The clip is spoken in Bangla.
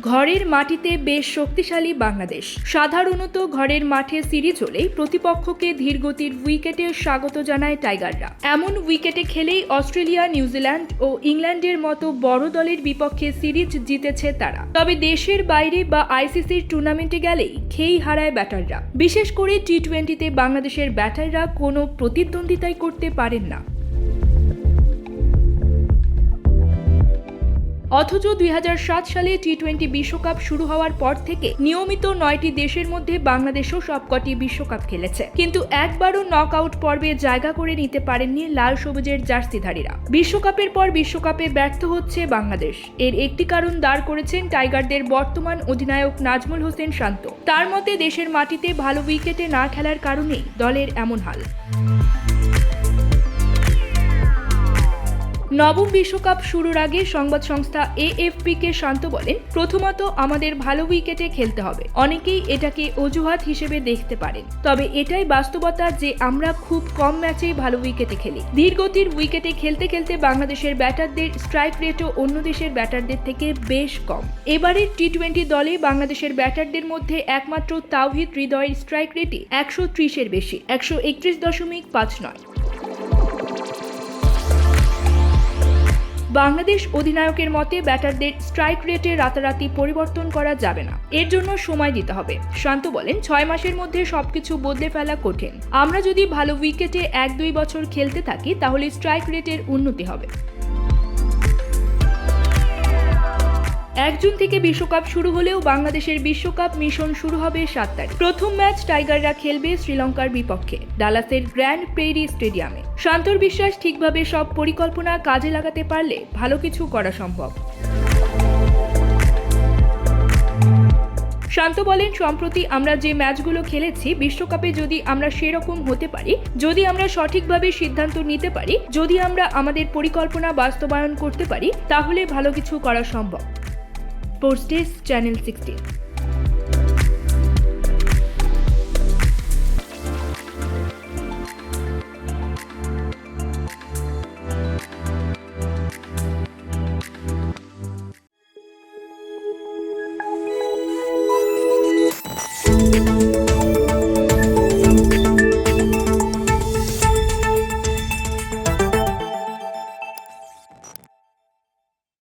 ঘরের মাটিতে বেশ শক্তিশালী বাংলাদেশ। সাধারণত ঘরের মাঠে সিরিজ হলেই প্রতিপক্ষকে ধীরগতির উইকেটে স্বাগত জানায় টাইগাররা। এমন উইকেটে খেলেই অস্ট্রেলিয়া, নিউজিল্যান্ড ও ইংল্যান্ডের মতো বড় দলের বিপক্ষে সিরিজ জিতেছে তারা। তবে দেশের বাইরে বা আইসিসির টুর্নামেন্টে গেলেই খেই হারায় ব্যাটাররা। বিশেষ করে টি টোয়েন্টিতে বাংলাদেশের ব্যাটাররা কোনো প্রতিদ্বন্দ্বিতাই করতে পারেন না। অথচ দুই হাজার সাত সালে টি টোয়েন্টি বিশ্বকাপ শুরু হওয়ার পর থেকে নিয়মিত নয়টি দেশের মধ্যে বাংলাদেশও সবকটি বিশ্বকাপ খেলেছে। কিন্তু একবারও নক আউট পর্বে জায়গা করে নিতে পারেননি লাল সবুজের জার্সিধারীরা। বিশ্বকাপের পর বিশ্বকাপে ব্যর্থ হচ্ছে বাংলাদেশ। এর একটি কারণ দাঁড় করেছেন টাইগারদের বর্তমান অধিনায়ক নাজমুল হোসেন শান্ত। তার মতে, দেশের মাটিতে ভালো উইকেটে না খেলার কারণেই দলের এমন হাল। নবম বিশ্বকাপ শুরুর আগে সংবাদ সংস্থা এএফপি কে শান্ত বলেন, প্রথমত আমাদের ভালো উইকেটে খেলতে হবে। অনেকেই এটাকে অজুহাত হিসেবে দেখতে পারেন। তবে এটাই বাস্তবতা যে আমরা খুব কম ম্যাচেই ভালো উইকেটে খেলি। ধীরগতির উইকেটে খেলতে খেলতে বাংলাদেশের ব্যাটারদের স্ট্রাইক রেটও অন্য দেশের ব্যাটারদের থেকে বেশ কম। এবারের টি টোয়েন্টি দলে বাংলাদেশের ব্যাটারদের মধ্যে একমাত্র তাওহিদ হৃদয়ের স্ট্রাইক রেটই একশো ত্রিশের বেশি, একশো একত্রিশ দশমিক পাঁচ নয়। বাংলাদেশ অধিনায়কের মতে ব্যাটারদের স্ট্রাইক রেটে রাতারাতি পরিবর্তন করা যাবে না। এর জন্য সময় দিতে হবে। শান্ত বলেন, ছয় মাসের মধ্যে সবকিছু বদলে ফেলা কঠিন। আমরা যদি ভালো উইকেটে এক দুই বছর খেলতে থাকি, তাহলে স্ট্রাইক রেটের উন্নতি হবে। এক জুন থেকে বিশ্বকাপ শুরু হলেও বাংলাদেশের বিশ্বকাপ মিশন শুরু হবে সাত তারিখ প্রথম ম্যাচ টাইগাররা খেলবে শ্রীলঙ্কার বিপক্ষে, ডালাসের গ্র্যান্ড প্রেরি স্টেডিয়ামে। শান্তর বিশ্বাস ঠিকভাবে সব পরিকল্পনা কাজে লাগাতে পারলে ভালো কিছু করা সম্ভব। শান্ত বলেন, সম্প্রতি আমরা যে ম্যাচগুলো খেলেছি, বিশ্বকাপে যদি আমরা সেরকম হতে পারি, যদি আমরা সঠিকভাবে সিদ্ধান্ত নিতে পারি, যদি আমরা আমাদের পরিকল্পনা বাস্তবায়ন করতে পারি, তাহলে ভালো কিছু করা সম্ভব। for States Channel 16.